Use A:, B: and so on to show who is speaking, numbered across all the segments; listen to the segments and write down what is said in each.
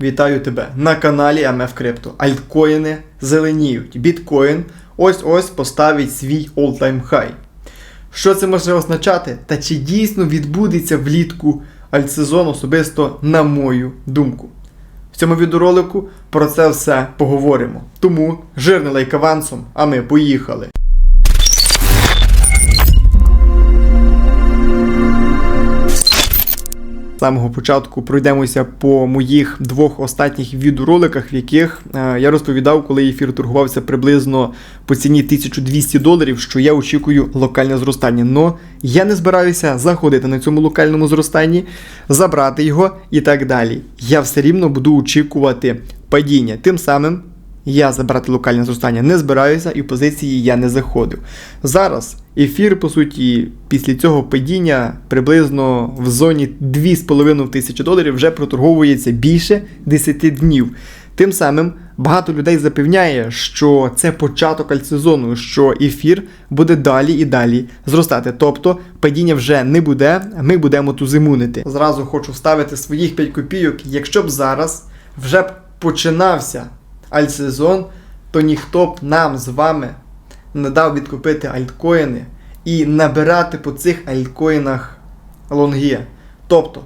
A: Вітаю тебе на каналі MF Crypto. Альткоїни зеленіють. Біткоін ось-ось поставить свій all-time high. Що це може означати? Та чи дійсно відбудеться влітку альтсезон особисто на мою думку? В цьому відеоролику про це все поговоримо. Тому жирний лайк авансом, а ми поїхали. З самого початку пройдемося по моїх двох останніх відеороликах, в яких е, я розповідав, коли ефір торгувався приблизно по ціні 1200 доларів, що я очікую локальне зростання. Но я не збираюся заходити на цьому локальному зростанні, забрати його і так далі. Я все рівно буду очікувати падіння. Тим самим я забрати локальне зростання не збираюся і в позиції я не заходив. Зараз ефір, по суті, після цього падіння приблизно в зоні 2,5 тисячі доларів вже проторговується більше 10 днів. Тим самим багато людей запевняє, що це початок альтсезону, що ефір буде далі і далі зростати. Тобто падіння вже не буде, ми будемо тузимунити. Зразу хочу вставити своїх 5 копійок. Якщо б зараз вже б починався альтсезон, то ніхто б нам з вами не дав відкупити альткоїни і набирати по цих альткоїнах лонги. Тобто,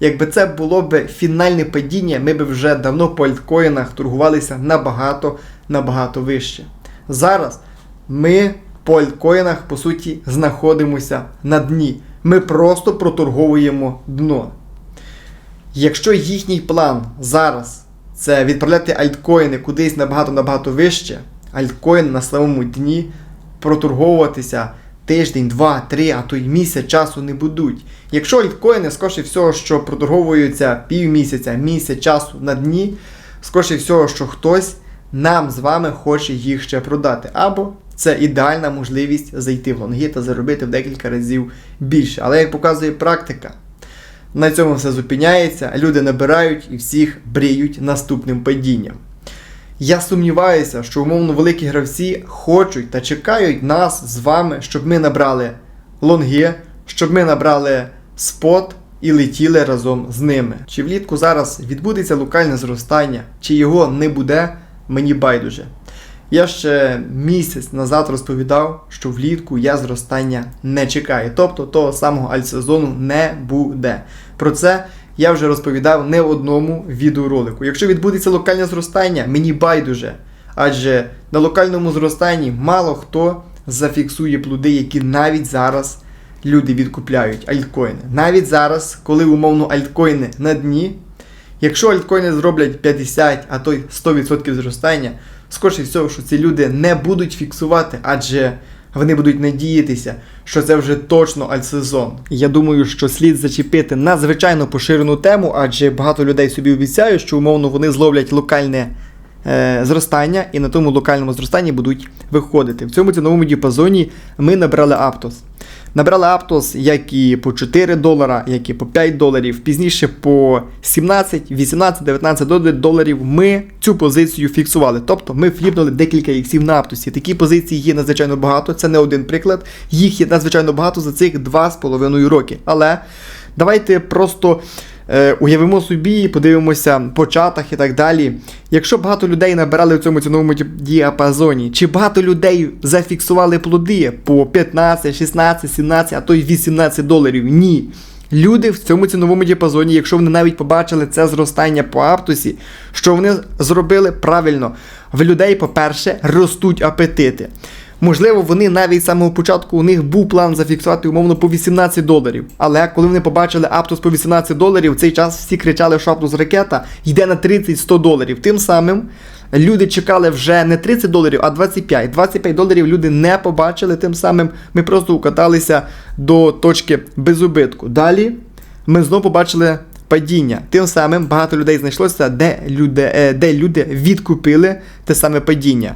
A: якби це було б фінальне падіння, ми б вже давно по альткоїнах торгувалися набагато набагато вище. Зараз ми по альткоїнах, по суті, знаходимося на дні. Ми просто проторговуємо дно. Якщо їхній план зараз це відправляти альткоїни кудись набагато-набагато вище, альткоїн на самому дні проторговуватися тиждень, два, три, а то й місяць часу не будуть. Якщо альткоїни, скоріше всього, що проторговуються півмісяця, місяць часу на дні, скоріше всього, що хтось нам з вами хоче їх ще продати. Або це ідеальна можливість зайти в лонги та заробити в декілька разів більше. Але як показує практика, на цьому все зупиняється, люди набирають і всіх бріють наступним падінням. Я сумніваюся, що умовно великі гравці хочуть та чекають нас з вами, щоб ми набрали лонги, щоб ми набрали спот і летіли разом з ними. Чи влітку зараз відбудеться локальне зростання, чи його не буде, мені байдуже. Я ще місяць назад розповідав, що влітку я зростання не чекаю. Тобто того самого альтсезону не буде. Про це я вже розповідав не в одному відеоролику. Якщо відбудеться локальне зростання, мені байдуже. Адже на локальному зростанні мало хто зафіксує плоди, які навіть зараз люди відкупляють альткоїни. Навіть зараз, коли умовно альткоїни на дні, якщо альткоїни зроблять 50, а то й 100% зростання, скоріше всього, що ці люди не будуть фіксувати, адже вони будуть надіятися, що це вже точно альтсезон. Я думаю, що слід зачепити надзвичайно поширену тему, адже багато людей собі обіцяють, що умовно вони зловлять локальне е, зростання і на тому локальному зростанні будуть виходити. В цьому ціновому діапазоні ми набрали Аптос. Набрали Аптос як і по 4 долара, як і по 5 доларів. Пізніше по 17, 18, 19 доларів ми цю позицію фіксували. Тобто ми фліпнули декілька іксів на Аптосі. Такі позиції є надзвичайно багато, це не один приклад. Їх є надзвичайно багато за цих 2,5 роки. Але давайте просто. Е, уявимо собі, подивимося по чатах і так далі. Якщо багато людей набирали в цьому ціновому діапазоні, чи багато людей зафіксували плоди по 15, 16, 17, а то й 18 доларів? Ні. Люди в цьому ціновому діапазоні, якщо вони навіть побачили це зростання по Аптосі, що вони зробили правильно, в людей, по-перше, ростуть апетити. Можливо, вони навіть з самого початку у них був план зафіксувати умовно по 18 доларів. Але коли вони побачили Аптос по 18 доларів, в цей час всі кричали, що Аптос ракета йде на 30-100 доларів. Тим самим люди чекали вже не 30 доларів, а 25. 25 доларів люди не побачили. Тим самим ми просто укаталися до точки безубитку. Далі ми знову побачили. Падіння. Тим самим багато людей знайшлося, де люди, е, де люди відкупили те саме падіння.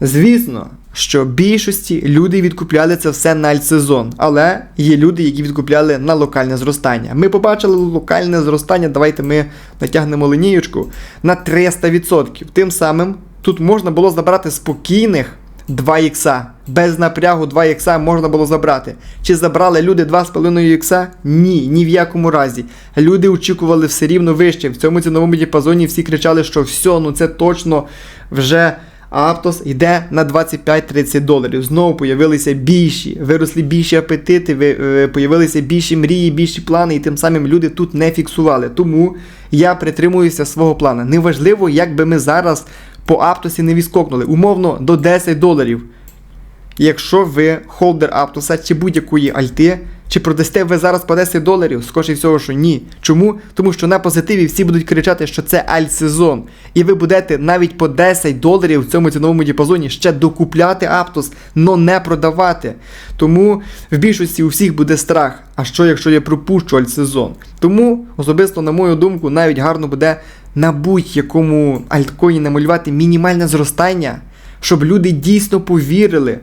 A: Звісно, що більшості люди відкупляли це все на альтсезон, але є люди, які відкупляли на локальне зростання. Ми побачили локальне зростання, давайте ми натягнемо лінієчку на 300%. Тим самим тут можна було забрати спокійних 2 ікса. Без напрягу 2 ікса можна було забрати. Чи забрали люди 2,5 ікса? Ні, ні в якому разі. Люди очікували все рівно вище. В цьому ціновому діапазоні всі кричали, що все, ну це точно вже. Аптос йде на 25-30 доларів. Знову появилися більші, виросли більші апетити, е, появилися більші мрії, більші плани, і тим самим люди тут не фіксували. Тому я притримуюся свого плану. Неважливо, як би ми зараз по Аптосі не відскокнули. Умовно до 10 доларів. Якщо ви холдер Аптоса чи будь-якої альти, чи продасте ви зараз по 10 доларів, скоріше всього, що ні. Чому? Тому що на позитиві всі будуть кричати, що це альт-сезон. І ви будете навіть по 10 доларів в цьому ціновому діапазоні ще докупляти Аптос, но не продавати. Тому в більшості у всіх буде страх. А що якщо я пропущу альт-сезон? Тому, особисто, на мою думку, навіть гарно буде на будь-якому альткоїні намалювати мінімальне зростання, щоб люди дійсно повірили,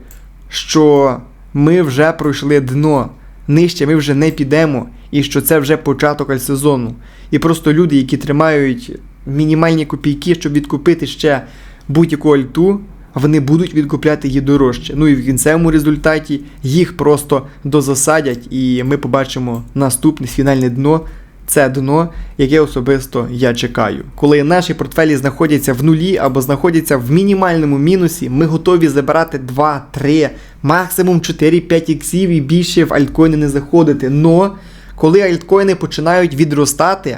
A: що ми вже пройшли дно, нижче ми вже не підемо, і що це вже початок альсезону. І просто люди, які тримають мінімальні копійки, щоб відкупити ще будь-яку альту, вони будуть відкупляти її дорожче. Ну і в кінцевому результаті їх просто дозасадять, і ми побачимо наступне фінальне дно. Це дно, яке особисто я чекаю. Коли наші портфелі знаходяться в нулі або знаходяться в мінімальному мінусі, ми готові забирати 2, 3, максимум 4-5 іксів і більше в альткоїни не заходити. Но коли альткоїни починають відростати,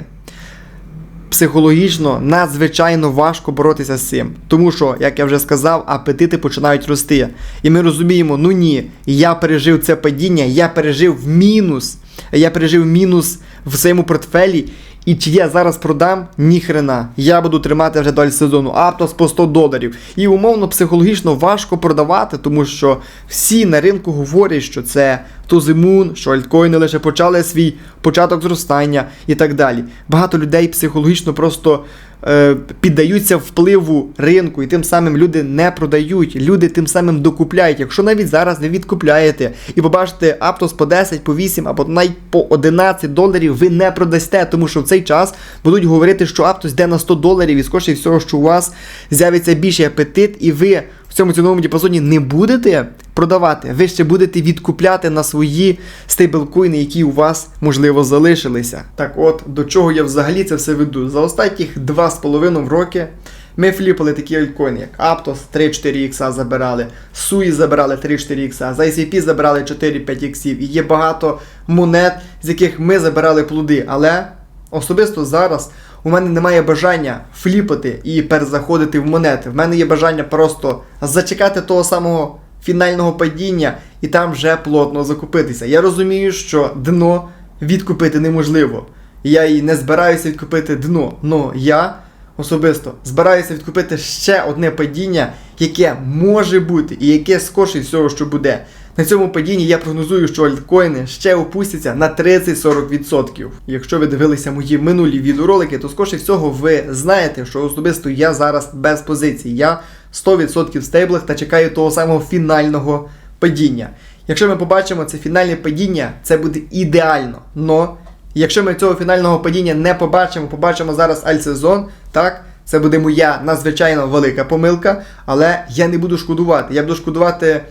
A: психологічно надзвичайно важко боротися з цим. Тому що, як я вже сказав, апетити починають рости. І ми розуміємо, ну ні, я пережив це падіння, я пережив мінус. Я пережив мінус в своєму портфелі. І чи я зараз продам? Ніхрена. Я буду тримати вже далі сезону Аптос по 100 доларів. І умовно психологічно важко продавати, тому що всі на ринку говорять, що це тузимун, що альткоїни лише почали свій початок зростання і так далі. Багато людей психологічно просто е, піддаються впливу ринку, і тим самим люди не продають. Люди тим самим докупляють. Якщо навіть зараз ви відкупляєте і побачите Аптос по 10, по 8 або навіть по 11 доларів, ви не продасте, тому що в цей час будуть говорити, що Аптос йде на 100 доларів, і скоріше всього, що у вас з'явиться більший апетит, і ви в цьому ціновому діапазоні не будете продавати, ви ще будете відкупляти на свої стейблкоїни, які у вас, можливо, залишилися. Так от, до чого я взагалі це все веду? За останніх 2,5 роки ми фліпали такі альткоїни, як Aptos 3-4 ікса забирали, Sui забирали 3-4 ікса, за ICP забирали 4-5 іксів. І є багато монет, з яких ми забирали плоди. Але особисто зараз у мене немає бажання фліпати і перезаходити в монети. В мене є бажання просто зачекати того самого фінального падіння і там вже плотно закупитися. Я розумію, що дно відкупити неможливо. Я і не збираюся відкупити дно. Но я особисто збираюся відкупити ще одне падіння, яке може бути, і яке скорше всього, що буде. На цьому падінні я прогнозую, що альткоїни ще опустяться на 30-40%. Якщо ви дивилися мої минулі відеоролики, то скорше всього ви знаєте, що особисто я зараз без позицій. Я 100% в стейблах та чекаю того самого фінального падіння. Якщо ми побачимо це фінальне падіння, це буде ідеально. Но якщо ми цього фінального падіння не побачимо, побачимо зараз альсезон, так, це буде моя надзвичайно велика помилка, але я не буду шкодувати. Я буду шкодувати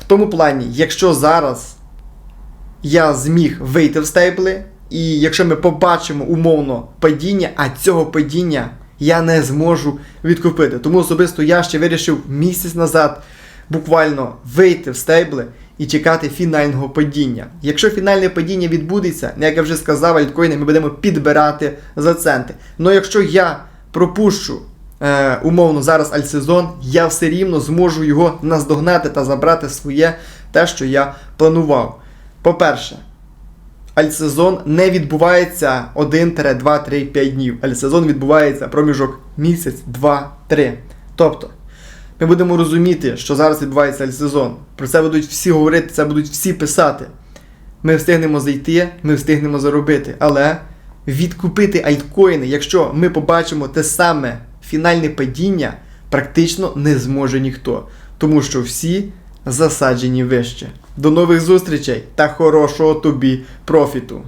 A: в тому плані, якщо зараз я зміг вийти в стейбли, і якщо ми побачимо умовно падіння, а цього падіння я не зможу відкупити. Тому особисто я ще вирішив місяць назад буквально вийти в стейбли і чекати фінального падіння. Якщо фінальне падіння відбудеться, як я вже сказав, альткоїни ми будемо підбирати за центи. Ну якщо я пропущу е, умовно зараз альсезон, я все рівно зможу його наздогнати та забрати своє те, що я планував. По-перше, альсезон не відбувається 1, 2, 3, 5 днів. Альсезон відбувається проміжок місяць, 2, 3. Тобто, ми будемо розуміти, що зараз відбувається альсезон. Про це будуть всі говорити, це будуть всі писати. Ми встигнемо зайти, ми встигнемо заробити. Але відкупити альткоїни, якщо ми побачимо те саме фінальне падіння, практично не зможе ніхто. Тому що всі засаджені вище. До нових зустрічей та хорошого тобі профіту!